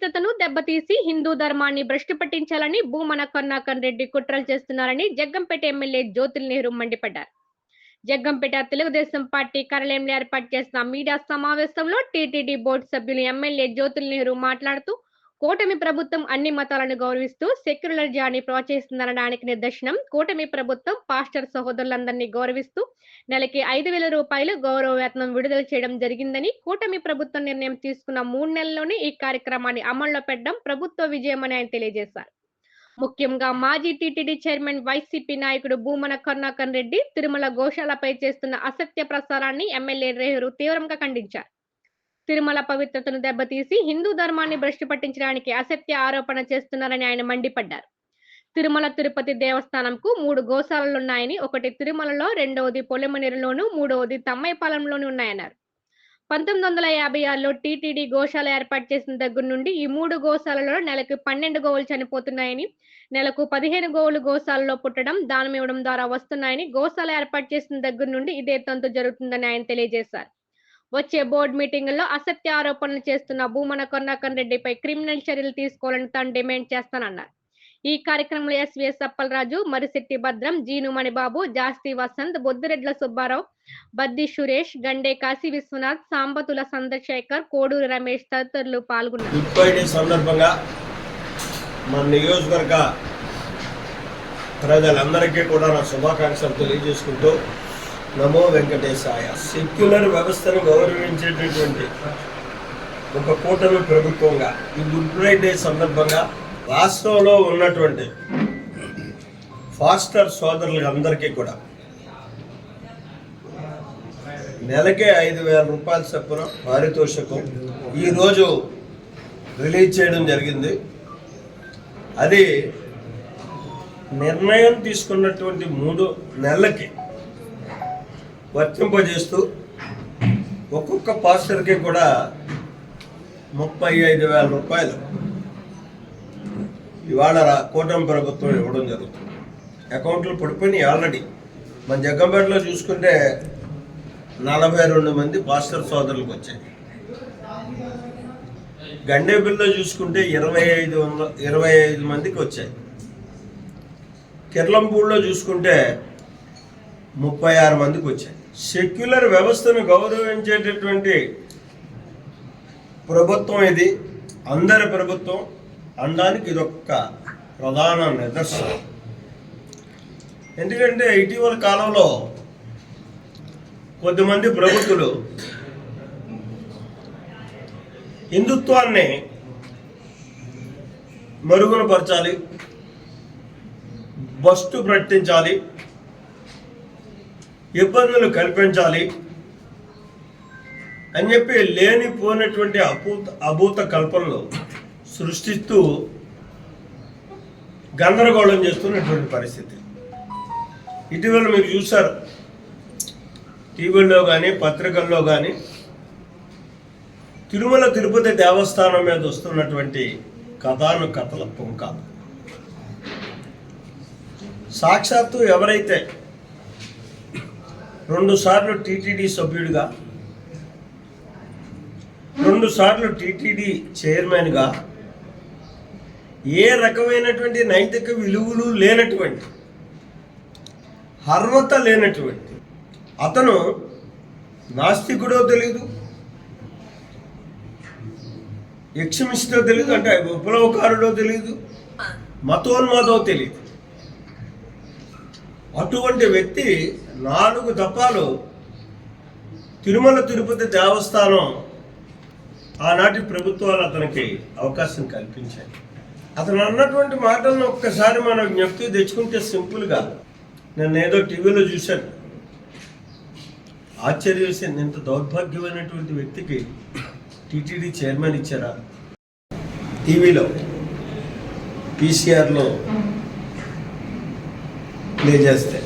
పవిత్రతను దెబ్బతీసి హిందూ ధర్మాన్ని భ్రష్టు పట్టించాలని భూమన కరుణాకర్ రెడ్డి కుట్రలు చేస్తున్నారని జగ్గంపేట ఎమ్మెల్యే జ్యోతిల్ నెహ్రూ మండిపడ్డారు. జగ్గంపేట తెలుగుదేశం పార్టీ కార్యాలయంలో ఏర్పాటు చేసిన మీడియా సమావేశంలో టీటీడీ బోర్డు సభ్యులు ఎమ్మెల్యే జ్యోతుల్ నెహ్రూ మాట్లాడుతూ కూటమి ప్రభుత్వం అన్ని మతాలను గౌరవిస్తూ సెక్యులర్ జాని ప్రోత్సహిస్తుందనడానికి నిదర్శనం. కూటమి ప్రభుత్వం పాస్టర్ సహోదరులందరినీ గౌరవిస్తూ నెలకి ఐదు వేల రూపాయలు గౌరవ వేతనం విడుదల చేయడం జరిగిందని కూటమి ప్రభుత్వం నిర్ణయం తీసుకున్న మూడు నెలల్లోనే ఈ కార్యక్రమాన్ని అమల్లో పెట్టడం ప్రభుత్వ విజయమని ఆయన తెలియజేశారు. ముఖ్యంగా మాజీ టీటీడీ చైర్మన్ వైసీపీ నాయకుడు భూమన కరుణాకర్ రెడ్డి తిరుమల గోశాలపై చేస్తున్న అసత్య ప్రసారాన్ని ఎమ్మెల్యే రేహురు తీవ్రంగా ఖండించారు. తిరుమల పవిత్రతను దెబ్బతీసి హిందూ ధర్మాన్ని భ్రష్టు పట్టించడానికి అసత్య ఆరోపణ చేస్తున్నారని ఆయన మండిపడ్డారు. తిరుమల తిరుపతి దేవస్థానంకు మూడు గోశాలలున్నాయని ఒకటి తిరుమలలో రెండవది పొలిమనేరులోను మూడవది తమ్మైపాలెంలోను ఉన్నాయన్నారు. పంతొమ్మిది వందల యాభై ఆరులో టీటీడీ గోశాల ఏర్పాటు చేసిన దగ్గర నుండి ఈ మూడు గోశాలలో నెలకు పన్నెండు గోవులు చనిపోతున్నాయని నెలకు పదిహేను గోవులు గోశాలలో పుట్టడం దానం ఇవ్వడం ద్వారా వస్తున్నాయని గోశాల ఏర్పాటు చేసిన దగ్గర నుండి ఇదే తంతు జరుగుతుందని ఆయన తెలియజేశారు. వచ్చే బోర్డు మీటింగుల్లో అసత్య ఆరోపణలు చేస్తున్న భూమన కొన్నాకన్ రెడ్డిపై క్రిమినల్ చర్యలు తీసుకోవాలని తాను డిమాండ్ చేస్తానన్నారు. ఈ కార్యక్రమంలో ఎస్విఎస్ అప్పలరాజు మరిశెట్టి భద్రం జీను మణిబాబు జాస్తి వసంత్ బొద్దిరెడ్ల సుబ్బారావు బద్ది సురేష్ గండే కాశీ విశ్వనాథ్ సాంబతుల చంద్రశేఖర్ కోడూరు రమేష్ తదితరులు పాల్గొన్నారు. సందర్భంగా మన నియోజకవర్గ ప్రజలందరికీ కూడా నా శుభాకాంక్షలు తెలియజేసుకుంటూ నమో వెంకటేశాయ. సెక్యులర్ వ్యవస్థను గౌరవించేటటువంటి ఒక కూటమి ప్రభుత్వంగా ఈ గుడ్ ఫ్రైడే సందర్భంగా రాష్ట్రంలో ఉన్నటువంటి ఫాస్టర్ సోదరులందరికీ కూడా నెలకే ఐదు వేల రూపాయల చొప్పున పారితోషికం ఈరోజు రిలీజ్ చేయడం జరిగింది. అది నిర్ణయం తీసుకున్నటువంటి మూడు నెలలకి వర్తింపజేస్తూ ఒక్కొక్క పాస్టర్కి కూడా ముప్పై ఐదు వేల రూపాయలు ఇవాళ రా- కూటమి ప్రభుత్వం ఇవ్వడం జరుగుతుంది. అకౌంట్లు పడిపోయినాయి ఆల్రెడీ. మన జగ్గంపేటలో చూసుకుంటే నలభై రెండు మంది పాస్టర్ సోదరులకు వచ్చాయి. గండేపల్లిలో చూసుకుంటే ఇరవై ఐదు వందల ఇరవై ఐదు మందికి వచ్చాయి. కిర్లంపూడిలో చూసుకుంటే ముప్పై ఆరు మందికి వచ్చాయి. సెక్యులర్ వ్యవస్థను గౌరవించేటటువంటి ప్రభుత్వం ఇది. అందరి ప్రభుత్వం. అనడానికి ఇదొక ప్రధాన నిదర్శనం. ఎందుకంటే ఇటీవల కాలంలో కొద్దిమంది ప్రభుత్వులు హిందుత్వాన్ని మరుగున పరచాలి బస్టు ప్రకటించాలి ఇబ్బందులు కల్పించాలి అని చెప్పి లేనిపోయినటువంటి అభూత అభూత కల్పనలు సృష్టిస్తూ గందరగోళం చేస్తున్నటువంటి పరిస్థితి. ఇటీవల మీరు చూశారు. టీవీల్లో కానీ పత్రికల్లో కానీ తిరుమల తిరుపతి దేవస్థానం మీద వస్తున్నటువంటి కథాను కథల పుంక సాక్షాత్తు ఎవరైతే రెండు సార్లు టీటీడీ సభ్యుడిగా రెండు సార్లు టీటీడీ చైర్మన్గా ఏ రకమైనటువంటి నైతిక విలువలు లేనటువంటి అర్హత లేనటువంటి అతను నాస్తికుడో తెలీదు యక్షమిస్టో తెలియదు అంటే ఉపలవకారుడో తెలియదు మతోన్మాదో తెలియదు అటువంటి వ్యక్తి నాలుగు దఫాలు తిరుమల తిరుపతి దేవస్థానం ఆనాటి ప్రభుత్వాలు అతనికి అవకాశం కల్పించాయి. అతను అన్నటువంటి మాటలను ఒక్కసారి మనం జ్ఞప్తి తెచ్చుకుంటే సింపుల్గా నేను ఏదో టీవీలో చూశాను. ఆశ్చర్య ఇంత దౌర్భాగ్యమైనటువంటి వ్యక్తికి టీటీడీ చైర్మన్ ఇచ్చారా? టీవీలో పీసీఆర్లో ప్లే చేస్తే.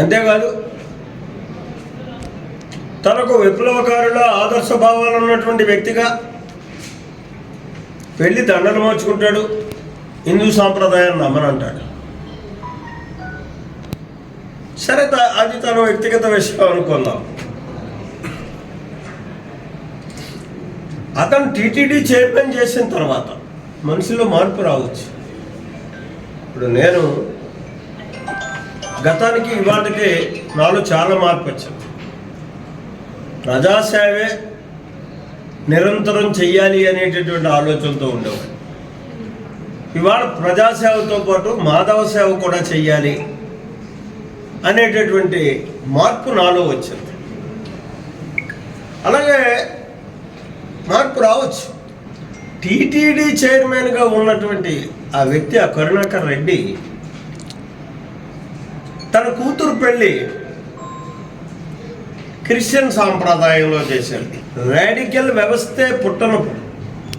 అంతేకాదు తనకు విప్లవకారుల ఆదర్శ భావాలు ఉన్నటువంటి వ్యక్తిగా వెళ్ళి దండలు మార్చుకుంటాడు హిందూ సాంప్రదాయాన్ని నమ్మనంటాడు. సరే అది తన వ్యక్తిగత విషయం అనుకుందాం. అతను టీటీడీ చైర్మన్ చేసిన తర్వాత మనిషిలో మార్పు రావచ్చు. ఇప్పుడు నేను గతానికి ఇవాటికి నాలో చాలా మార్పు వచ్చింది ప్రజాసేవే నిరంతరం చెయ్యాలి అనేటటువంటి ఆలోచనతో ఉండేవాడు. ఇవాళ ప్రజాసేవతో పాటు మాధవ సేవ కూడా చెయ్యాలి అనేటటువంటి మార్పు నాలో వచ్చింది. అలాగే మార్పు రావచ్చు. టీటీడీ చైర్మన్గా ఉన్నటువంటి ఆ వ్యక్తి ఆ కరుణాకర్ రెడ్డి తన కూతురు పెళ్ళి క్రిస్టియన్ సాంప్రదాయంలో చేశారు. రాడికల్ వ్యవస్థే పుట్టనప్పుడు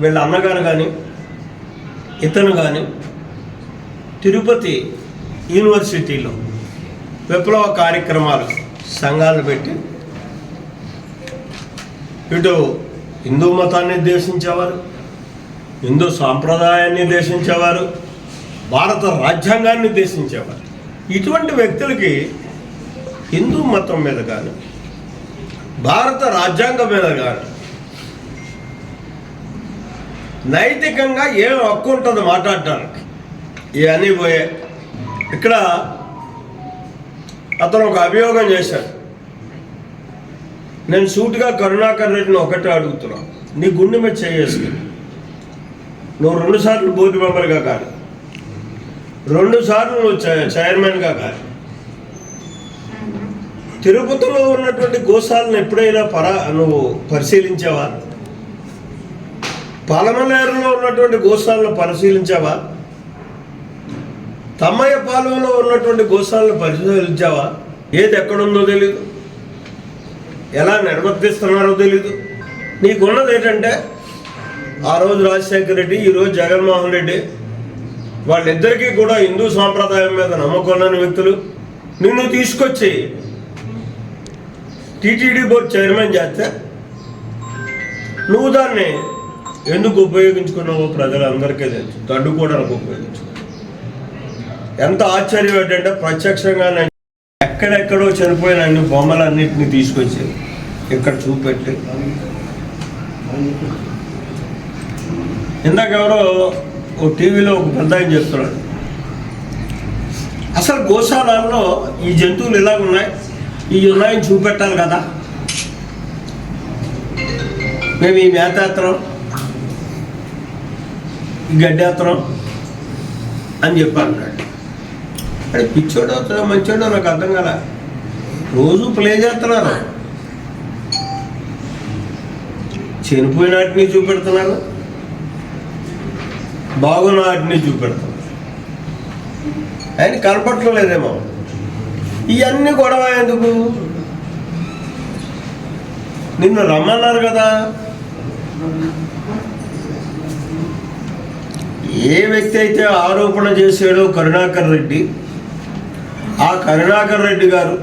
వీళ్ళ అన్నగారు కానీ ఇతను కానీ తిరుపతి యూనివర్సిటీలో విప్లవ కార్యక్రమాలు సంఘాలు పెట్టి ఇటు హిందూ మతాన్ని దేశించేవారు హిందూ సాంప్రదాయాన్ని దేశించేవారు భారత రాజ్యాంగాన్ని దేశించేవారు ఇటువంటి వ్యక్తులకి హిందూ మతం మీద కానీ భారత రాజ్యాంగం మీద కానీ నైతికంగా ఏం హక్కు ఉంటుంది మాట్లాడటానికి? ఇవన్నీ పోయే. ఇక్కడ అతను ఒక అభియోగం చేశాడు. నేను సూటిగా కరుణాకర్ రెడ్డిని ఒకటే అడుగుతున్నా. నీ గుండె మీద చేసుకుని నువ్వు రెండు సార్లు బోర్డు మెంబర్గా కాదు. రెండు సార్లు నువ్వు చై- చైర్మన్గా కాదు. తిరుపతిలో ఉన్నటువంటి గోశాలను ఎప్పుడైనా పరా నువ్వు పరిశీలించావా? పలమనేరులో ఉన్నటువంటి గోశాలను పరిశీలించావా? తమ్మయ్య పాలెంలో ఉన్నటువంటి గోశాలను పరిశీలించావా? ఏది ఎక్కడుందో తెలీదు. ఎలా నిర్వర్తిస్తున్నారో తెలీదు. నీకున్నది ఏంటంటే ఆ రోజు రాజశేఖర రెడ్డి ఈరోజు జగన్మోహన్ రెడ్డి వాళ్ళిద్దరికీ కూడా హిందూ సాంప్రదాయం మీద నమ్మకం వ్యక్తులు నిన్ను తీసుకొచ్చి టీటీడీ బోర్డు చైర్మన్ చేస్తే నువ్వు దాన్ని ఎందుకు ఉపయోగించుకున్నావో ప్రజలందరికీ తెలుసు. తడ్డుకోవడానికి ఉపయోగించు ఎంత ఆశ్చర్యం ఏంటంటే ప్రత్యక్షంగా నేను ఎక్కడెక్కడో చనిపోయిన అన్ని బొమ్మలన్నింటినీ తీసుకొచ్చి ఇక్కడ చూపెట్టి ఇందాక ఎవరో ఓ టీవీలో ఒక పెద్ద ఆయన చెప్తున్నాడు. అసలు గోశాలలో ఈ జంతువులు ఇలాగ ఉన్నాయి. ఈ ఉన్నాయని చూపెట్టాలి కదా. మేము ఈ మేతేత్తరం ఈ గడ్డేత్తరం అని చెప్పాను అంటే అది పిచ్చోడు అవుతుందో మంచోడో నాకు అర్థం కదా రోజు ప్లే చేస్తున్నారు. చనిపోయిన వాటిని చూపెడుతున్నారు. బాగున్న వాటిని చూపెడుతున్నారు ఆయన కనపడలేదేమో ఇవన్నీ గొడవ ఎందుకు? నిన్ను రమ్మన్నారు కదా. ఏ వ్యక్తి అయితే ఆరోపణ చేశాడో కరుణాకర్ రెడ్డి ఆ కరుణాకర్ రెడ్డి గారు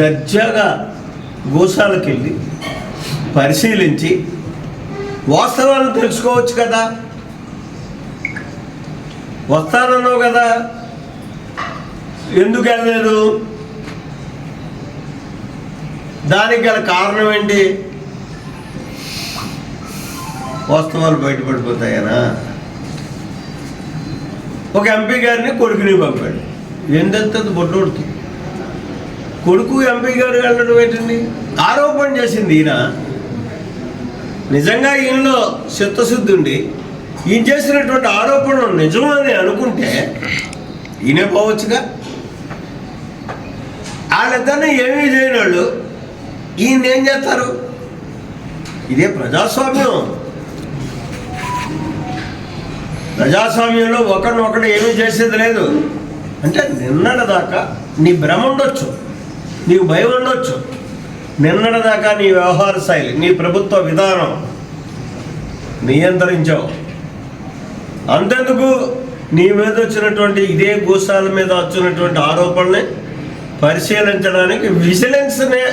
దర్జాగా గోశాలకెళ్ళి పరిశీలించి వాస్తవాలను తెలుసుకోవచ్చు కదా. వస్తానన్నావు కదా. ఎందుకు వెళ్ళలేదు? దానికి గల కారణం ఏంటి? వాస్తవాలు బయటపడిపోతాయనా? ఒక ఎంపీ గారిని కొడుకుని పంపాడు. ఎంతెంత బొడ్డోడుతూ కొడుకు ఎంపీ గారు వెళ్ళడం ఏంటండి? ఆరోపణ చేసింది ఈయన. నిజంగా ఈయనలో చిత్తశుద్ధి ఉండి ఈయన చేసినటువంటి ఆరోపణలు నిజమని అనుకుంటే ఈయనే పోవచ్చుగా? వాళ్ళిద్దరిని ఏమీ చేయని వాళ్ళు ఈయన ఏం చేస్తారు? ఇదే ప్రజాస్వామ్యం. ప్రజాస్వామ్యంలో ఒకరినొకడు ఏమీ చేసేది లేదు. అంటే నిన్నటిదాకా నీ భ్రమ ఉండొచ్చు నీకు భయం ఉండొచ్చు. నిన్నటిదాకా నీ వ్యవహార శైలి నీ ప్రభుత్వ విధానం నియంత్రించావు. అంతెందుకు? నీ మీద వచ్చినటువంటి ఇదే గోశాల మీద వచ్చినటువంటి ఆరోపణని పరిశీలించడానికి విజిలెన్స్నే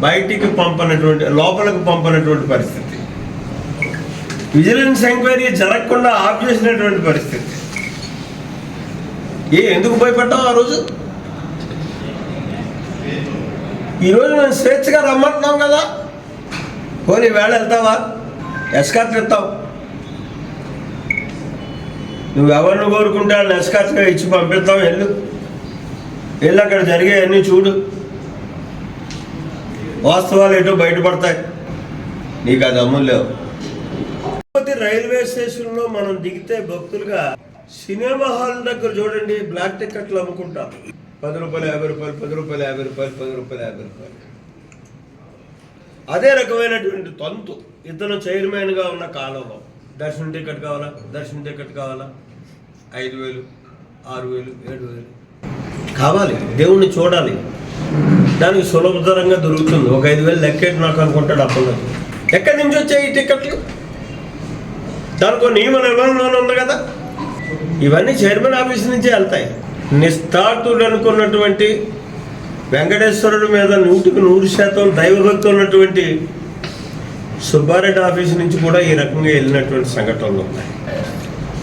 బయటికి పంపనటువంటి లోపలికి పంపనటువంటి పరిస్థితి. విజిలెన్స్ ఎంక్వైరీ జరగకుండా ఆఫ్ చేసినటువంటి పరిస్థితి. ఏ ఎందుకు భయపడ్డావు ఆ రోజు? ఈరోజు మేము స్వేచ్ఛగా రమ్మంటున్నాం కదా. పోనీ వేళ వెళ్తావా? ఎస్కార్ట్ ఇస్తాం నువ్వు ఎవరిని కోరుకుంటే వాళ్ళని ఇచ్చి పంపిస్తావు? వెళ్ళు. వెళ్ళి అక్కడ జరిగేవన్నీ చూడు. వాస్తవాలు ఏంటో బయటపడతాయి? నీకు అది అమ్ములు లేవు. తిరుపతి రైల్వే స్టేషన్లో మనం దిగితే భక్తులుగా సినిమా హాల్ దగ్గర చూడండి బ్లాక్ టికెట్లు అమ్ముకుంటాం. పది రూపాయలు యాభై రూపాయలు పది రూపాయలు యాభై రూపాయలు పది రూపాయలు యాభై రూపాయలు. అదే రకమైనటువంటి తంతు. ఇతను చైర్మన్గా ఉన్న కాలంలో దర్శన టికెట్ కావాలా? దర్శన టికెట్ కావాలా? ఐదు వేలు ఆరు వేలు ఏడు వేలు. కావాలి దేవుణ్ణి చూడాలి. దానికి సులభతరంగా దొరుకుతుంది. ఒక ఐదు వేలు లెక్కేటి నాకు అనుకుంటాడు అప్పుడు ఎక్కడి నుంచి వచ్చాయి ఈ టికెట్లు? దానికి నియమ నిబంధన ఉంది కదా. ఇవన్నీ చైర్మన్ ఆఫీస్ నుంచే వెళ్తాయి. నిస్తార్థుడు అనుకున్నటువంటి వెంకటేశ్వరుడు మీద నూటికి నూరు శాతం దైవభక్తి ఉన్నటువంటి సుబ్బారెడ్డి ఆఫీస్ నుంచి కూడా ఈ రకంగా వెళ్ళినటువంటి సంఘటనలు ఉన్నాయి.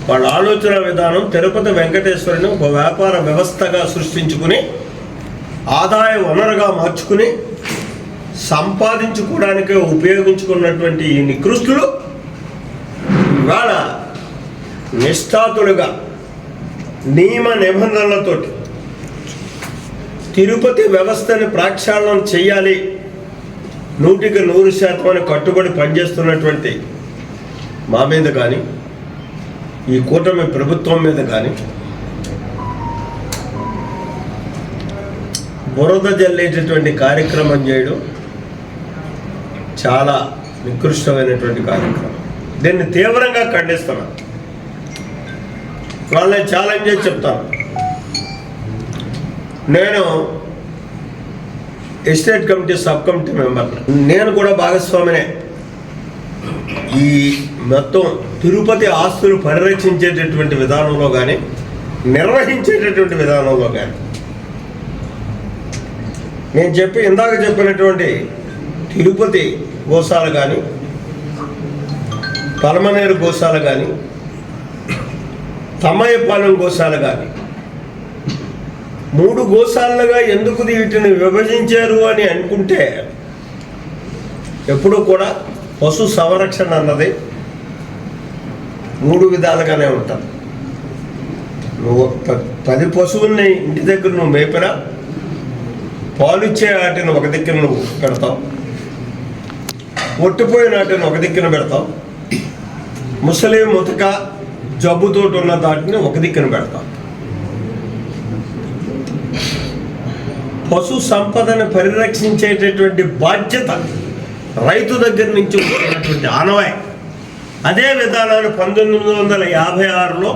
వాళ్ళ ఆలోచన విధానం తిరుపతి వెంకటేశ్వరుని ఒక వ్యాపార వ్యవస్థగా సృష్టించుకుని ఆదాయ వనరుగా మార్చుకుని సంపాదించుకోవడానికే ఉపయోగించుకున్నటువంటి ఈ నికృష్టులు ఇవాళ నిష్ఠాతులుగా నియమ నిబంధనలతోటి తిరుపతి వ్యవస్థని ప్రక్షాళన చేయాలి నూటికి నూరు శాతం కట్టుబడి పనిచేస్తున్నటువంటి మా మీద కానీ ఈ కూటమి ప్రభుత్వం మీద కానీ బురద జల్లేటటువంటి కార్యక్రమం చేయడం చాలా నికృష్టమైనటువంటి కార్యక్రమం. దీన్ని తీవ్రంగా ఖండిస్తున్నాను వాళ్ళని ఛాలెంజ్ చేసి చెప్తాను. నేను estate committee sub committee member. నేను కూడా భాగస్వామినే. ఈ మొత్తం తిరుపతి ఆస్తులు పరిరక్షించేటటువంటి విధానంలో కానీ నిర్వహించేటటువంటి విధానంలో కానీ నేను చెప్పి ఇందాక చెప్పినటువంటి తిరుపతి గోశాల కానీ పలమనేరు గోశాల కానీ తమ్మయ్యపాలెం గోశాల కానీ మూడు గోశాలలుగా ఎందుకు వీటిని విభజించారు అని అనుకుంటే ఎప్పుడూ కూడా పశు సంరక్షణ అన్నది మూడు విధాలుగానే ఉంటుంది. నువ్వు పది పశువుల్ని ఇంటి దగ్గర నువ్వు మేపినా పాలిచ్చే వాటిని ఒక దిక్కున నువ్వు పెడతావు ఒట్టిపోయిన వాటిని ఒక దిక్కున పెడతావు ముసలి ముతక జబ్బుతోటి ఉన్న దాటిని ఒక దిక్కున పెడతావు. పశు సంపదను పరిరక్షించేటటువంటి బాధ్యత రైతు దగ్గర నుంచి వచ్చినటువంటి ఆనవాయి. అదే విధానాన్ని పంతొమ్మిది వందల యాభై ఆరులో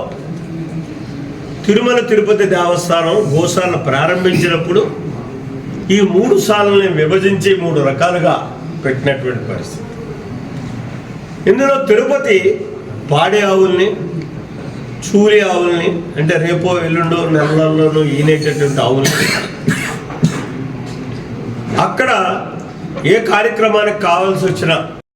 తిరుమల తిరుపతి దేవస్థానం గోశాలను ప్రారంభించినప్పుడు ఈ మూడు సాలను విభజించి మూడు రకాలుగా పెట్టినటువంటి పరిస్థితి. ఇందులో తిరుపతి పాడి ఆవుల్ని చూరి ఆవుల్ని అంటే రేపో ఎల్లుండో నెలల్లోనూ ఈనేటటువంటి ఆవుల్ని అక్కడ ఏ కార్యక్రమానికి కావాల్సి వచ్చినా